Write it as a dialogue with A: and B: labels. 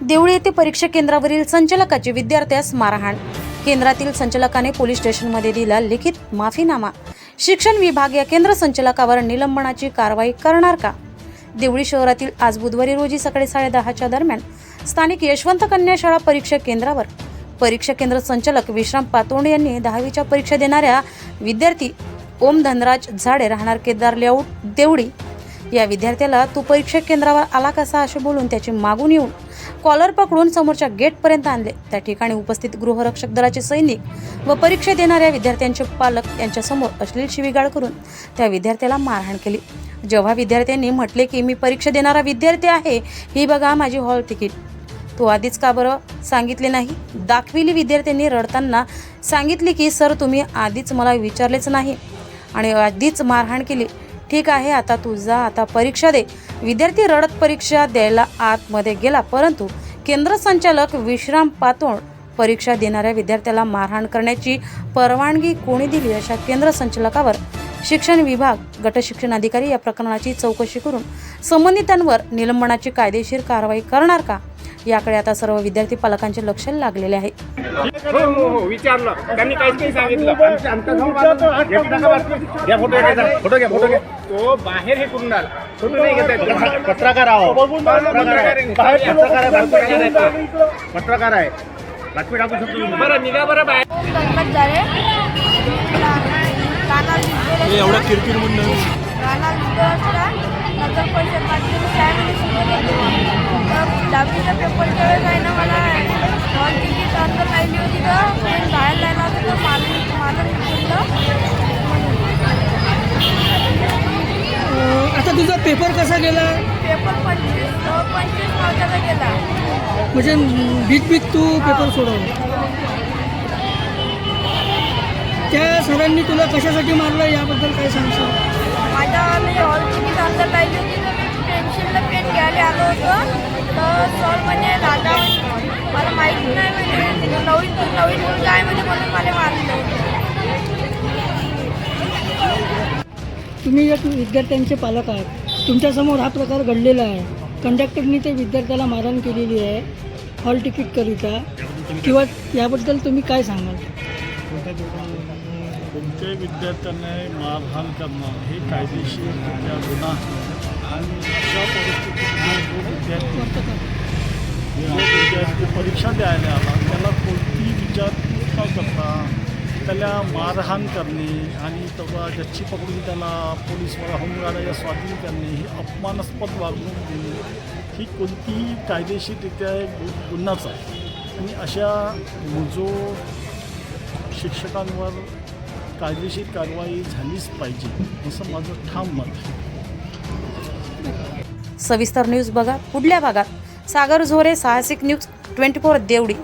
A: देवळी येथे परीक्षा केंद्रावरील संचालकाचे विद्यार्थ्यास मारहाण. केंद्रातील संचालकाने पोलीस स्टेशनमध्ये दिला लिखित माफीनामा. शिक्षण विभाग या केंद्र संचालकावर निलंबनाची कारवाई करणार का? देवळी शहरातील आज बुधवारी रोजी सकाळी साडेदहाच्या दरम्यान स्थानिक यशवंत कन्या शाळा परीक्षा केंद्रावर. परीक्षा केंद्र संचालक विश्राम पातोंडे यांनी दहावीच्या परीक्षा देणाऱ्या विद्यार्थी ओम धनराज झाडे राहणार केदार लेआउट देवडी या विद्यार्थ्याला तू परीक्षा केंद्रावर आला कसा असे बोलून त्याची मागून येऊन कॉलर पकडून समोरच्या गेटपर्यंत आणले. त्या ठिकाणी उपस्थित गृहरक्षक दलाचे सैनिक व परीक्षा देणाऱ्या विद्यार्थ्यांचे पालक यांच्यासमोर अश्लील शिवीगाळ करून त्या विद्यार्थ्याला मारहाण केली. जेव्हा विद्यार्थ्यांनी म्हटले की मी परीक्षा देणारा विद्यार्थी आहे. ही बघा माझी हॉल तिकीट. तू आधीच का बरं सांगितले नाही? दाखविली विद्यार्थ्यांनी रडताना सांगितले की सर तुम्ही आधीच मला विचारलेच नाही. आणि आधीच मारहाण केली. ठीक आहे आता तू जा आता परीक्षा दे. विद्यार्थी रडत परीक्षा द्यायला आतमध्ये गेला परंतु केंद्र संचालक विश्राम पातोळ परीक्षा देणाऱ्या विद्यार्थ्याला मारहाण करण्याची परवानगी कोणी दिली अशा केंद्र संचालकावर? शिक्षण विभाग गटशिक्षण अधिकारी या प्रकरणाची चौकशी करून संबंधितांवर निलंबनाची कायदेशीर कारवाई करणार का? याकडे आता सर्व विद्यार्थी पालकांचे लक्ष लागलेले आहे
B: हो हो हो विचारलं त्यांनी काहीच नाही सांगितलं तो बाहेर हे करून आला
C: पत्रकार आहो
B: पत्रकार
C: बातमी टाकू शकतो.
B: बरं निघा बरं बाहेर
D: एवढा किरकिर म्हणून
E: नगर परिषद माध्यमिक शाळेमध्ये शिकवत तर दहावीच्या पेपरच्या वेळेस आहे ना मला हॉल तिकीट अंदर राहिली होती. तर ट्रेन बाहेर लायला होतं तर मारून मारून घेतलं
D: आता तुझा पेपर कसा गेला?
E: पेपर पंचवीस पंचवीस मार्काचा गेला.
D: म्हणजे भीक भीक तू पेपर सोडवला त्या सरांनी तुला कशासाठी मारलं याबद्दल काय सांगशील?
E: माझ्या तर पाहिजे होती तर मी पेन्सिलला पेन घ्यायला आलो होतो. तर सर म्हणजे दादा मला माहीत नाही म्हणजे नवीन नवीन मुलगा आहे म्हणजे म्हणून मला मारलं.
D: तुम्ही एक विद्यार्थ्यांचे पालक आहात. तुमच्यासमोर हा प्रकार घडलेला आहे. कंडक्टरनी ते विद्यार्थ्याला मारहाण केलेली आहे. हॉल तिकीटकरिता किंवा याबद्दल तुम्ही काय सांगाल?
F: कोणत्याही विद्यार्थ्यांना मारहाण करणं हे कायदेशीर गुन्हा आणि अशा परिस्थितीत विद्यार्थी परीक्षा द्यायला आला त्याला कोणती विचार न करता त्याला मारहाण करणे आणि तेव्हा गच्ची पकडून त्याला पोलीसवर होमगार्डाच्या स्वाधीन करणे ही अपमानास्पद वागणूक देणे ही कोणतीही कायदेशीररित्या गुन्हाच आहे. आणि अशा जो शिक्षकांवर कायदेशीर कारवाई झालीच पाहिजे असं माझं ठाम मत आहे.
A: सविस्तर न्यूज बघा पुढल्या भागात. सागर झोरे साहसिक न्यूज ट्वेंटी फोर देवडी.